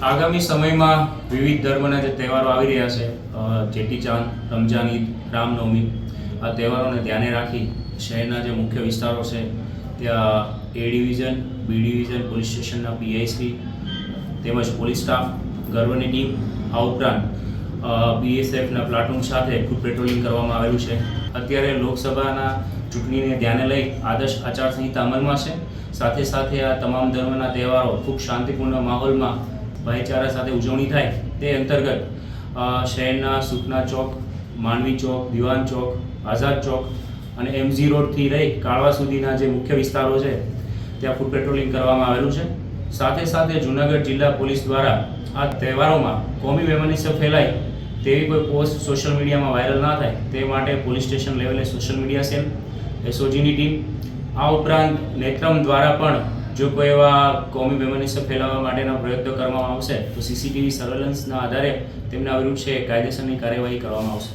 આગામી સમયમાં વિવિધ ધર્મના જે તહેવારો આવી રહ્યા છે ચેટીચાંદ રમજાન ઈદ, રામનવમી, આ તહેવારોને ધ્યાને રાખી શહેરના જે મુખ્ય વિસ્તારો છે, ત્યાં A division, B division, police સ્ટેશનના પીઆઈસી તેમજ પોલીસ સ્ટાફ, ગર્વની ટીમ, આ ઉપરાંત બીએસએફના પ્લાટૂન સાથે ખૂબ પેટ્રોલિંગ કરવામાં આવેલું છે. અત્યારે લોકસભાના ચૂંટણીને ધ્યાને લઈ આદર્શ આચારસંહિતા અમલમાં છે. સાથે સાથે આ તમામ ધર્મના તહેવારો ખૂબ શાંતિપૂર્ણ માહોલમાં ભાઈચારા સાથે ઉજવણી થાય તે અંતર્ગત શહેરના સુખના ચોક માંડવી ચોક, દિવાન ચોક, આઝાદ ચોક અને એમજી રોડથી લઈ કાળવા સુધીના જે મુખ્ય વિસ્તારો છે, ત્યાં ફૂડ પેટ્રોલિંગ કરવામાં આવેલું છે. સાથે સાથે જૂનાગઢ જિલ્લા પોલીસ દ્વારા આ તહેવારોમાં કોમી વેમનીસમ ફેલાય તેવી કોઈ પોસ્ટ સોશિયલ મીડિયામાં વાયરલ ના થાય તે માટે પોલીસ સ્ટેશન લેવલે સોશિયલ મીડિયા સેલ, એસઓજીની ટીમ, આ ઉપરાંત નેત્રમ દ્વારા પણ જો કોઈ એવા કોમી વેમનીસમ ફેલાવવા માટેના પ્રયત્નો કરવામાં આવશે, તો સીસીટીવી સર્વેલન્સના આધારે તેમના વિરુદ્ધ છે કાયદેસરની કાર્યવાહી કરવામાં આવશે.